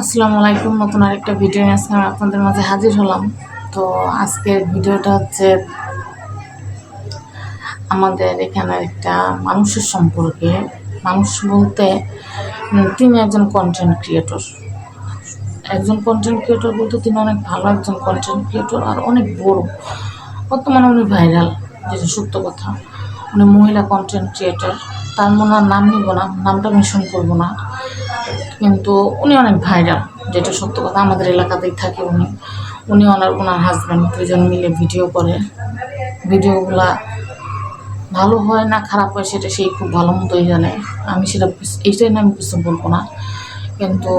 আসসালামু আলাইকুম। নতুন আরেকটা ভিডিও নিয়ে আমি আপনাদের মাঝে হাজির হলাম। তো আজকের ভিডিওটা হচ্ছে আমাদের এখানে একটা মানুষের সম্পর্কে। মানুষ বলতে তিনি একজন কন্টেন্ট ক্রিয়েটর একজন কন্টেন্ট ক্রিয়েটর বলতে তিনি অনেক ভালো একজন কন্টেন্ট ক্রিয়েটর আর অনেক বড়। বর্তমানে উনি ভাইরাল যেটা সত্য কথা। উনি মহিলা কন্টেন্ট ক্রিয়েটর তার মনে নাম নিব না, নামটা মেনশন করব না। কিন্তু উনি অনেক ভাইরাল যেটা সত্য কথা, আমাদের এলাকাতেই থাকে উনি। উনি ওনার ওনার হাজব্যান্ড দুজন মিলে ভিডিও করে। ভিডিওগুলা ভালো হয় না খারাপ হয় সেটা সেই খুব ভালো মতোই জানে। আমি সেটা এইটাই না আমি কিছু বলব না। কিন্তু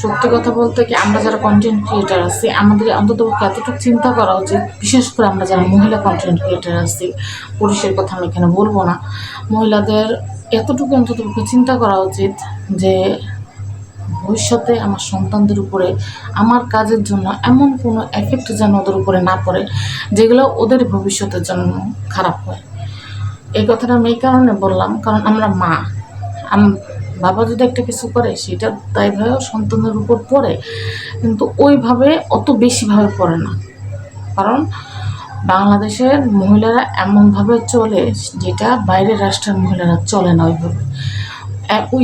সত্যি কথা বলতে কি, আমরা যারা কন্টেন্ট ক্রিয়েটার আছি, আমাদের অন্তত এতটুকু চিন্তা করা উচিত, বিশেষ করে আমরা যারা মহিলা কন্টেন্ট ক্রিয়েটার আছি, পুরুষের কথা আমি এখানে বলব না। মহিলাদের এতটুকু অন্তত চিন্তা করা উচিত যে ভবিষ্যতে আমার সন্তানদের উপরে, আমার কাজের জন্য এমন কোনো এফেক্ট যেন ওদের উপরে না পড়ে, যেগুলো ওদের ভবিষ্যতের জন্য খারাপ হয়। এই কথাটা আমি এই কারণে বললাম, কারণ আমরা মা। বাবা যদি একটা কিছু করে, সেটা তাই ভাবে সন্তানের উপর পড়ে, কিন্তু ওইভাবে অত বেশিভাবে পড়ে না। কারণ বাংলাদেশের মহিলারা এমনভাবে চলে, যেটা বাইরের রাষ্ট্রের মহিলারা চলে না ওইভাবে।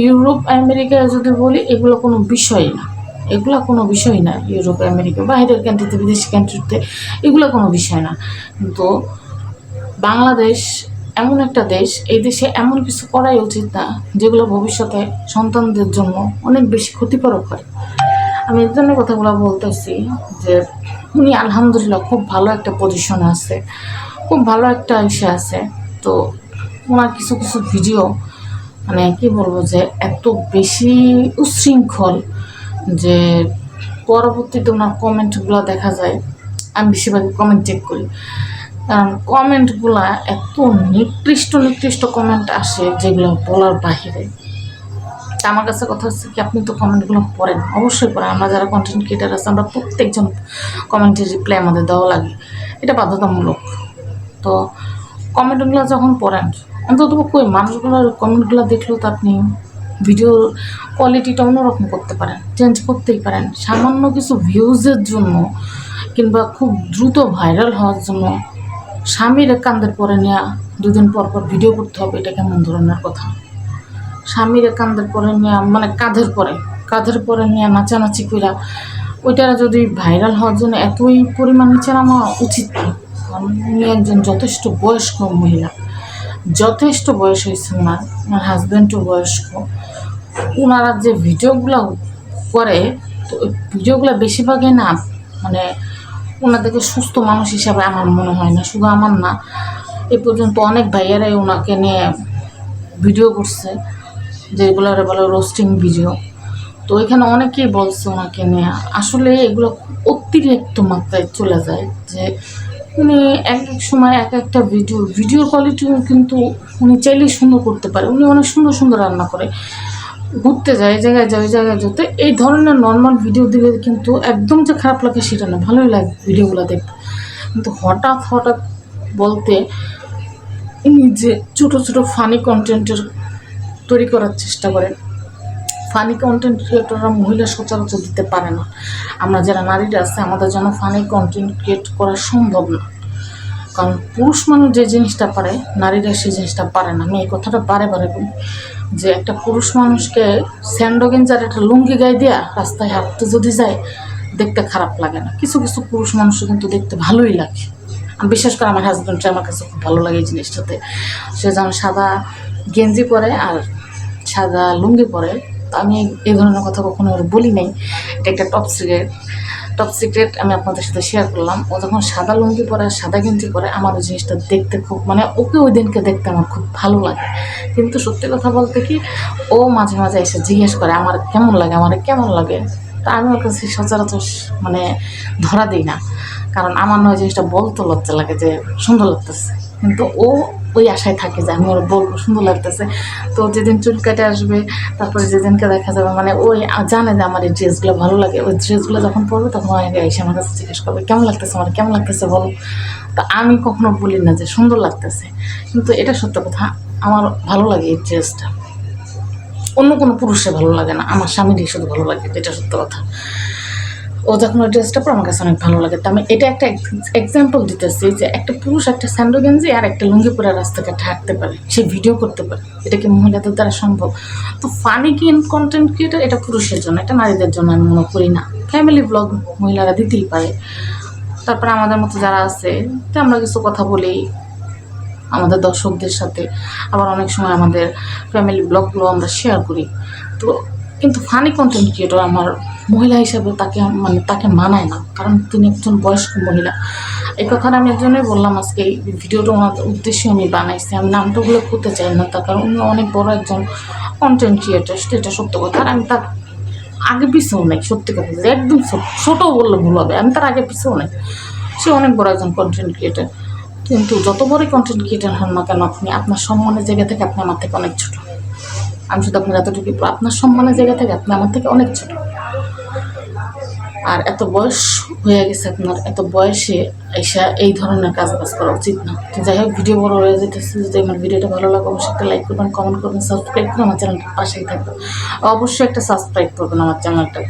ইউরোপ আমেরিকায় যদি বলি, এগুলো কোনো বিষয় না। এগুলো কোনো বিষয় না, ইউরোপ, আমেরিকা, বাইরের কান্ট্রিতে বিদেশি কান্ট্রিতে এগুলো কোনো বিষয় না। কিন্তু বাংলাদেশ এমন একটা দেশ, এই দেশে এমন কিছু করাই উচিত না, যেগুলো ভবিষ্যতে সন্তানদের জন্য অনেক বেশি ক্ষতিকারক হয়। আমি এর জন্য কথাগুলো বলতেছি যে, উনি আলহামদুলিল্লাহ খুব ভালো একটা পজিশনে আছে, খুব ভালো একটা ইসে আছে। তো ওনার কিছু কিছু ভিডিও মানে কি বলব যে এত বেশি উচ্ছৃঙ্খল যে পরবর্তীতে ওনার কমেন্টগুলো দেখা যায়, আমি বেশিরভাগই কমেন্ট চেক করি। কারণ কমেন্টগুলা এত নিকৃষ্ট নিকৃষ্ট কমেন্ট আসে যেগুলো বলার বাহিরে। আমার কাছে কথা হচ্ছে কি, আপনি তো কমেন্টগুলো পড়েন, অবশ্যই পড়েন। আমরা যারা কন্টেন্ট ক্রিয়েটার আছে, আমরা প্রত্যেকজন কমেন্টের রিপ্লাই আমাদের দেওয়া লাগে। এটা বাধ্যতামূলক। তো কমেন্টগুলো যখন পড়েন অন্তত কই, মানুষগুলোর কমেন্টগুলো দেখলেও তো আপনি ভিডিওর কোয়ালিটিটা অন্যরকম করতে পারেন চেঞ্জ করতেই পারেন। সামান্য কিছু ভিউজের জন্য কিংবা খুব দ্রুত ভাইরাল হওয়ার জন্য স্বামীর কান্দের পরে নেওয়া দুদিন পর পর ভিডিও করতে হবে, এটা কেমন ধরনের কথা? স্বামীর কান্দের পরে নেওয়া মানে কাঁধের পরে কাঁধের পরে নিয়ে নাচানাচি কইরা ওইটা যদি ভাইরাল হওয়ার জন্য এতই পরিমাণ নিচে নামা উচিত না উনি একজন যথেষ্ট বয়স্ক মহিলা। যথেষ্ট বয়স হয়েছে ওনার ওনার হাজব্যান্ডও বয়স্ক। ওনারা যে ভিডিওগুলো করে, তো ভিডিওগুলো বেশিরভাগই না মানে ওনাদেরকে সুস্থ মানুষ হিসাবে আমার মনে হয় না, শুধু আমার না। এ পর্যন্ত অনেক ভাইয়ারাই ওনাকে নিয়ে ভিডিও করছে যেগুলোর বলে রোস্টিং ভিডিও তো এখানে অনেকেই বলছে ওনাকে নিয়ে। আসলে এগুলো অতিরিক্ত মাত্রায় চলে যায়, যে উনি এক এক সময় এক একটা ভিডিও ভিডিওর কোয়ালিটি কিন্তু উনি চাইলেই সুন্দর করতে পারে। উনি অনেক সুন্দর সুন্দর রান্না করে। ঘুরতে যায় এই জায়গায় যায় ওই জায়গায় যেতে এই ধরনের নর্মাল ভিডিও দিলে কিন্তু একদম যে খারাপ লাগে সেটা না। ভালোই লাগে ভিডিওগুলো দেখতে। কিন্তু হঠাৎ হঠাৎ বলতে উনি যে ছোটো ছোটো ফানি কন্টেন্টের তৈরি করার চেষ্টা করেন ফানি কন্টেন্ট ক্রিয়েটররা মহিলা সচরাচর দিতে পারে না। আমরা যারা নারীরা আছে, আমাদের জন্য ফানি কন্টেন্ট ক্রিয়েট করা সম্ভব না। কারণ পুরুষ মানুষ যে জিনিসটা পারে, নারীরা সেই জিনিসটা পারে না। আমি এই কথাটা বারে বারে বলি যে, একটা পুরুষ মানুষকে স্যান্ডো গেঞ্জার একটা লুঙ্গি গায়ে দেওয়া রাস্তায় হাঁটতে যদি যায়, দেখতে খারাপ লাগে না। কিছু কিছু পুরুষ মানুষও কিন্তু দেখতে ভালোই লাগে। বিশেষ করে আমার হাজব্যান্ডটা আমার কাছে খুব ভালো লাগে এই জিনিসটাতে। সে যেমন সাদা গেঞ্জি পরে আর সাদা লুঙ্গি পরে তো আমি এই ধরনের কথা কখনো ওর বলি নাই। এটা একটা টপ সিক্রেট টপ সিক্রেট আমি আপনাদের সাথে শেয়ার করলাম। ও যখন সাদা লুঙ্গি পরে, সাদা গেঞ্জি পরে, আমার ওই জিনিসটা দেখতে খুব মানে ওকে ওই দিনকে দেখতে আমার খুব ভালো লাগে। কিন্তু সত্যি কথা বলতে কি, ও মাঝে মাঝে এসে জিজ্ঞেস করে, আমার কেমন লাগে? আমার কেমন লাগে? তা আমি ওর কাছে সচরাচর মানে ধরা দিই না। কারণ আমার নয় জিনিসটা বলতে লজ্জা লাগে যে সুন্দর লাগতেছে। কিন্তু ও ওই আশায় থাকে যে আমি ওর বলব, সুন্দর লাগতেছে। তো যেদিন চুল কেটে আসবে, তারপরে যেদিনকে দেখা যাবে মানে ওই জানে যে আমার এই ড্রেসগুলো ভালো লাগে। ওই ড্রেসগুলো যখন পরবে, তখন আগে এসে আমার কাছে জিজ্ঞেস করবে, কেমন লাগতেছে আমার? কেমন লাগতেছে বলো? তো আমি কখনো বলি না যে সুন্দর লাগতেছে। কিন্তু এটা সত্য কথা, আমার ভালো লাগে এই ড্রেসটা। অন্য কোনো পুরুষে ভালো লাগে না, আমার স্বামীরই শুধু ভালো লাগে, এটা সত্য কথা। ও যখন ওই ড্রেসটা পরে আমার কাছে অনেক ভালো লাগে। তো আমি এটা একটা এক্সাম্পল দিতেছি যে একটা পুরুষ একটা স্যান্ডো গেঞ্জি আর একটা লুঙ্গি পরে রাস্তাঘাটে হাঁটতে পারে, সে ভিডিও করতে পারে। এটা কি মহিলাদের দ্বারা সম্ভব? তো ফানি কি কন্টেন্ট ক্রিয়েটার এটা পুরুষের জন্য, এটা নারীদের জন্য আমি মনে করি না। ফ্যামিলি ব্লগ মহিলারা দিতেই পারে। তারপরে আমাদের মতো যারা আছে, তো আমরা কিছু কথা বলি আমাদের দর্শকদের সাথে। আবার অনেক সময় আমাদের ফ্যামিলি ব্লগগুলো আমরা শেয়ার করি। তো কিন্তু ফানি কন্টেন্ট ক্রিয়েটর আমার মহিলা হিসাবে তাকে মানে তাকে মানায় না। কারণ তিনি একজন বয়স্ক মহিলা। এই কথাটা আমি একজনই বললাম আজকে, এই ভিডিওটা ওনার উদ্দেশ্যে আমি বানাইছি। আমি নামটা উল্লেখ করতে চাই না, তার কারণ উনি অনেক বড় একজন কন্টেন্ট ক্রিয়েটর সেটা সত্য কথা। আর আমি তার আগে পিছেও নেই, সত্যি কথা একদম ছোটো বললে ভুল হবে। আমি তার আগে পিছেও নেই। সে অনেক বড় একজন কন্টেন্ট ক্রিয়েটার কিন্তু যত বড়ই কন্টেন্ট ক্রিয়েটার হন না কেন আপনি, আপনার সম্মানের জায়গা থেকে আপনি আমার থেকে অনেক ছোট। আমি শুধু আপনার এতটুকু আপনার সম্মানের জায়গা থেকে আপনি আমার থেকে অনেক ছোট। আর এত বয়স হয়ে গেছে আপনার, এত বয়সে এসে এই ধরনের কাজ বাজ করা উচিত না। তো যাই হোক, ভিডিও বড় হয়ে যেতেছে, যদি আমার ভিডিওটা ভালো লাগে, অবশ্যই একটা লাইক করবেন কমেন্ট করবেন সাবস্ক্রাইব করুন আমার চ্যানেলটা পাশেই থাকবেন। অবশ্যই একটা সাবস্ক্রাইব করবেন আমার চ্যানেলটা।